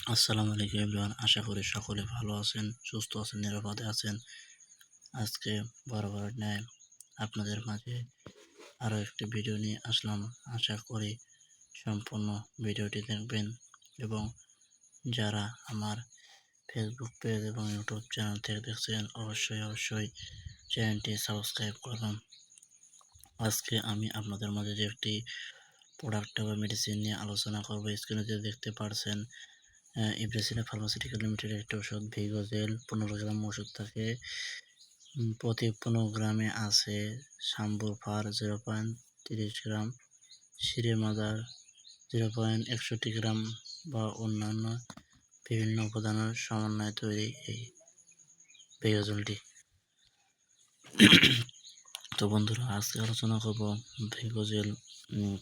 আসসালামু আলাইকুম এভরিওয়ান, আশা করি সকলে ভালো আছেন, সুস্থ আছেন, নিরাপদে আছেন। আজকে বরাবর ন্যায় আপনাদের মাঝে আরও একটি ভিডিও নিয়ে আসলাম। আশা করি সম্পূর্ণ ভিডিওটি দেখবেন এবং যারা আমার ফেসবুক পেজ এবং ইউটিউব চ্যানেল থেকে দেখছেন, অবশ্যই অবশ্যই চ্যানেলটি সাবস্ক্রাইব করবেন। আজকে আমি আপনাদের মাঝে যে একটি প্রোডাক্ট বা মেডিসিন নিয়ে আলোচনা করব স্ক্রিনে যে দেখতে পারছেন ইব্রাসিনা ফার্মাসিউটিক্যাল লিমিটেড একটা ওষুধ ভিগোজেল, পনেরো গ্রাম ওষুধ থাকে। প্রতি পনেরো গ্রামে আছে ফার জিরো পয়েন্ট তিরিশ গ্রাম সিরে মাদার জিরো পয়েন্ট একষট্টি গ্রাম বা অন্যান্য বিভিন্ন উপাদানের সমন্বয়ে তৈরি এই ভিগোজেলটি। তো বন্ধুরা, আজকে আলোচনা করব ভিগোজেল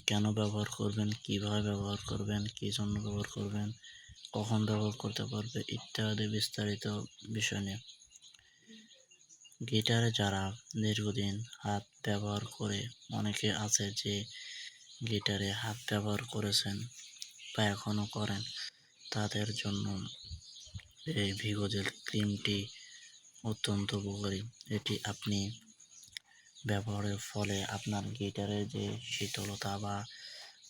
কেন ব্যবহার করবেন, কীভাবে ব্যবহার করবেন, কী জন্য ব্যবহার করবেন কখন ব্যবহার করতে পারবে ইত্যাদি বিস্তারিত বিষয় নিয়ে। গিটারে যারা দীর্ঘদিন হাত ব্যবহার করে, অনেকে আছে যে গিটারে হাত ব্যবহার করেছেন বা এখনও করেন, তাদের জন্য এই ভিগোজেল ক্রিমটি অত্যন্ত উপকারী। এটি আপনি ব্যবহারের ফলে আপনার গিটারের যে শীতলতা বা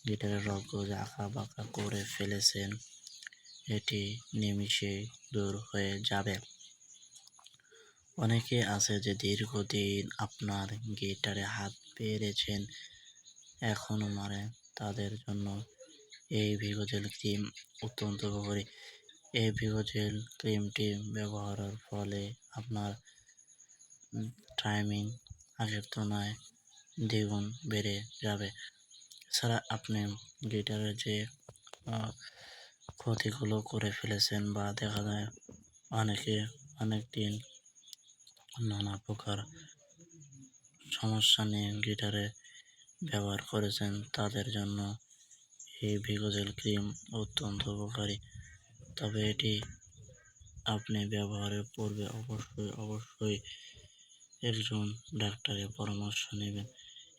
গিটারের রগগুলো যে আঁকা বাঁকা করে ফেলেছেন এটি নিমিষে দূর হয়ে যাবে। অনেকে আছে যে দীর্ঘদিন আপনার গিটারে হাত পেরেছেন এখনও মারে, তাদের জন্য এই ভিগোজেল ক্রিম অত্যন্ত উপকারী। এই ভিগোজেল ক্রিমটি ব্যবহারের ফলে আপনার টাইমিং আগের তুলনায় দ্বিগুণ বেড়ে যাবে। এছাড়া আপনি গিটারের যে ক্ষতিগুলো করে ফেলেছেন বা দেখা যায় অনেকে অনেক দিন নানা প্রকার সমস্যা নিয়ে গিটারে ব্যবহার করেছেন, তাদের জন্য এই ভিগোজেল ক্রিম অত্যন্ত উপকারী। তবে এটি আপনি ব্যবহারের পূর্বে অবশ্যই অবশ্যই একজন ডাক্তারের পরামর্শ নেবেন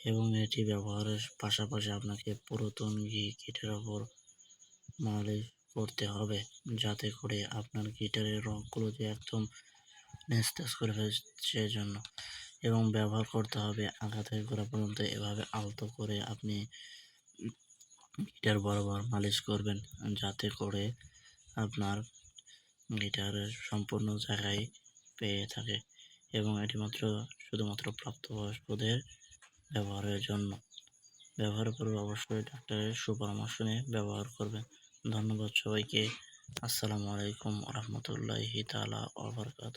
এবং এটি ব্যবহারের পাশাপাশি আপনাকে পুরাতন কিটের ওপর মালিশ করতে হবে। যাতে করে আপনার গিটারের রগগুলো যে একদম নেস্তাস করে ফেলে জন্য এবং ব্যবহার করতে হবে আঘাত থেকে গোড়া পর্যন্ত। এভাবে আলতো করে আপনি গিটার বরাবর মালিশ করবেন। যাতে করে আপনার গিটারের সম্পূর্ণ জায়গায় পেয়ে থাকে। এবং এটি মাত্র শুধুমাত্র প্রাপ্তবয়স্কদের ব্যবহারের জন্য। ব্যবহারের পূর্বে অবশ্যই ডাক্তারের সুপরামর্শ নিয়ে ব্যবহার করবেন। ধন্যবাদ সবাইকে। আসসালামু আলাইকুম রহমতুল্লাহি তালা আবরকাত